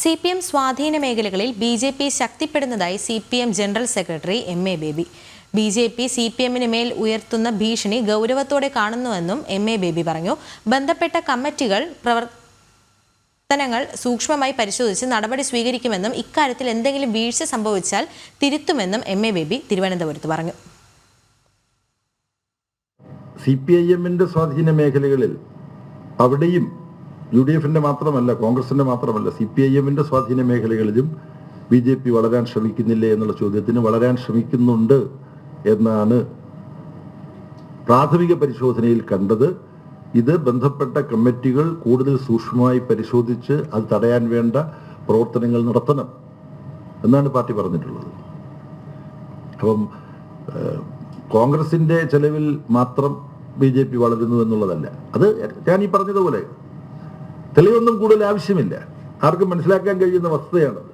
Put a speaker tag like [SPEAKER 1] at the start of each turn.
[SPEAKER 1] C P M സ്വാധീന മേഖലകളിൽ B J P ശക്തിപ്പെടുന്നതായി C P M general secretary M A Baby. B J P C P എമ്മിന് മേൽ ഉയർത്തുന്ന ഭീഷണി ഗൗരവത്തോടെ കാണുന്നുവെന്നും എം എ ബേബി പറഞ്ഞു. ബന്ധപ്പെട്ട കമ്മിറ്റികൾ പ്രവർത്തനങ്ങൾ സൂക്ഷ്മമായി പരിശോധിച്ച് നടപടി സ്വീകരിക്കുമെന്നും ഇക്കാര്യത്തിൽ എന്തെങ്കിലും വീഴ്ച സംഭവിച്ചാൽ തിരുത്തുമെന്നും എം എ ബേബി തിരുവനന്തപുരത്ത് പറഞ്ഞു.
[SPEAKER 2] സി പി ഐ എമ്മിന്റെ സ്വാധീന മേഖലകളിൽ അവിടെയും യു ഡി എഫിന്റെ മാത്രമല്ല കോൺഗ്രസിന്റെ മാത്രമല്ല സി പി ഐ എമ്മിന്റെ സ്വാധീന മേഖലകളിലും ബി ജെ പി വളരാൻ ശ്രമിക്കുന്നില്ലേ എന്നുള്ള ചോദ്യത്തിന് വളരാൻ ശ്രമിക്കുന്നുണ്ട് എന്നാണ് പ്രാഥമിക പരിശോധനയിൽ കണ്ടത്. ഇത് ബന്ധപ്പെട്ട കമ്മിറ്റികൾ കൂടുതൽ സൂക്ഷ്മമായി പരിശോധിച്ച് അത് തടയാൻ വേണ്ട പ്രവർത്തനങ്ങൾ നടത്തണം എന്നാണ് പാർട്ടി പറഞ്ഞിട്ടുള്ളത്. അപ്പം കോൺഗ്രസിന്റെ ചെലവിൽ മാത്രം ബി ജെ പി വളരുന്നു എന്നുള്ളതല്ല. അത് ഞാൻ ഈ പറഞ്ഞതുപോലെ തെളിവൊന്നും കൂടുതൽ ആവശ്യമില്ല. ആർക്കും മനസ്സിലാക്കാൻ കഴിയുന്ന വസ്തുതയാണ്.